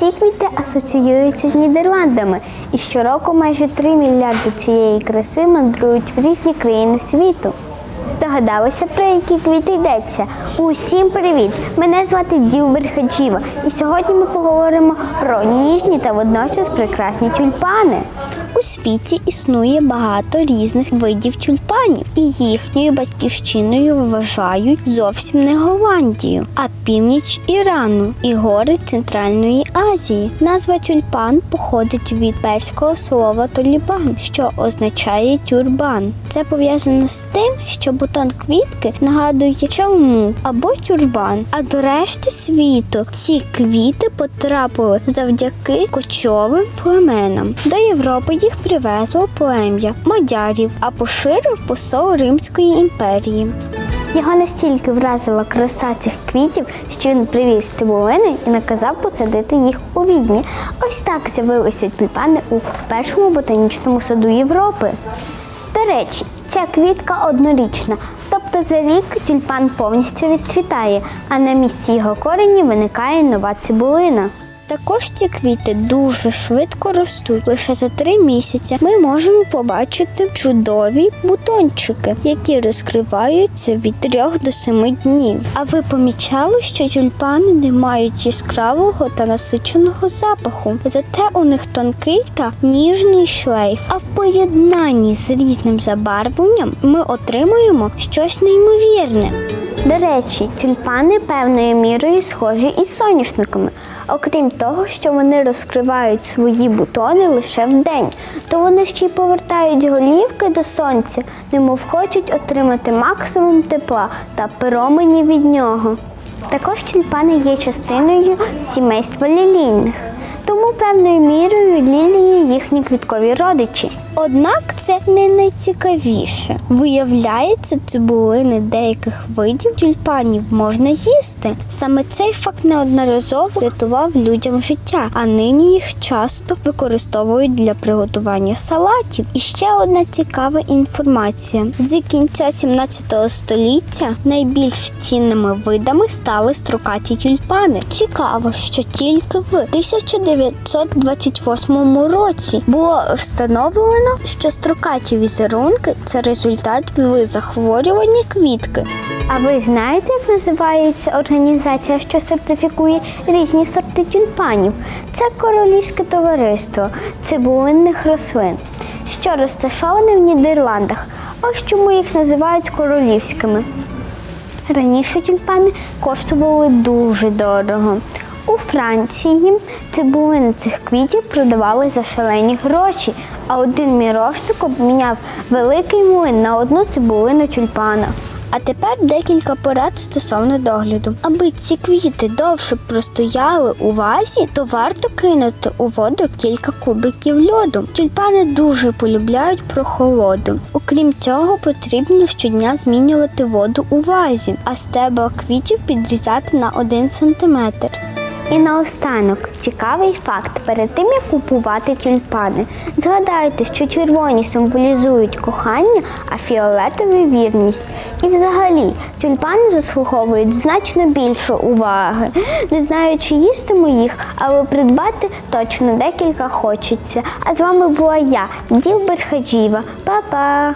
Ці квіти асоціюються з Нідерландами, і щороку майже 3 мільярди цієї краси мандрують в різні країни світу. Здогадалися, про які квіти йдеться? Усім привіт! Мене звати Ділбер Хаджіва, і сьогодні ми поговоримо про ніжні та водночас прекрасні тюльпани. У світі існує багато різних видів тюльпанів, і їхньою батьківщиною вважають зовсім не Голландію, а північ Ірану і гори Центральної Азії. Назва тюльпан походить від перського слова толібан, що означає тюрбан. Це пов'язано з тим, що бутон квітки нагадує чалму або тюрбан. А до решти світу ці квіти потрапили завдяки кочовим племенам. До Європи їх привезло плем'я мадярів, а поширив посол Римської імперії. Його настільки вразила краса цих квітів, що він привіз тибулини і наказав посадити їх у відні. Ось так з'явилися тюльпани у першому ботанічному саду Європи. До речі, ця квітка однорічна, тобто за рік тюльпан повністю відцвітає, а на місці його корені виникає нова цибулина. Також ці квіти дуже швидко ростуть. Лише за три місяці ми можемо побачити чудові бутончики, які розкриваються від трьох до семи днів. А ви помічали, що тюльпани не мають яскравого та насиченого запаху, зате у них тонкий та ніжний шлейф. А в поєднанні з різним забарвленням ми отримуємо щось неймовірне. До речі, тюльпани певною мірою схожі із соняшниками. Окрім того, що вони розкривають свої бутони лише вдень, то вони ще й повертають голівки до сонця, немов хочуть отримати максимум тепла та промені від нього. Також тюльпани є частиною сімейства лілійних. Тому певною мірою лілії їхні квіткові родичі. Однак це не найцікавіше. Виявляється, цибулини деяких видів тюльпанів можна їсти. Саме цей факт неодноразово рятував людям життя, а нині їх часто використовують для приготування салатів. І ще одна цікава інформація: з кінця 17 століття найбільш цінними видами стали строкаті тюльпани. Цікаво, що тільки в 1928 році було встановлено, що строкаті візерунки це результат захворювання квітки. А ви знаєте, як називається організація, що сертифікує різні сорти тюльпанів? Це королівське товариство цибулинних рослин, що розташоване в Нідерландах. Ось чому їх називають королівськими. Раніше тюльпани коштували дуже дорого. У Франції цибулини цих квітів продавали за шалені гроші, а один мірошник обміняв великий млин на одну цибулину тюльпана. А тепер декілька порад стосовно догляду. Аби ці квіти довше простояли у вазі, то варто кинути у воду кілька кубиків льоду. Тюльпани дуже полюбляють прохолоду. Окрім цього, потрібно щодня змінювати воду у вазі, а стебла квітів підрізати на 1 см. І наостанок цікавий факт: перед тим як купувати тюльпани, згадайте, що червоні символізують кохання, а фіолетові вірність. І взагалі тюльпани заслуговують значно більше уваги. Не знаю, чи їстиму їх, але придбати точно декілька хочеться. А з вами була я, Ділбер Хаджіва. Па-па!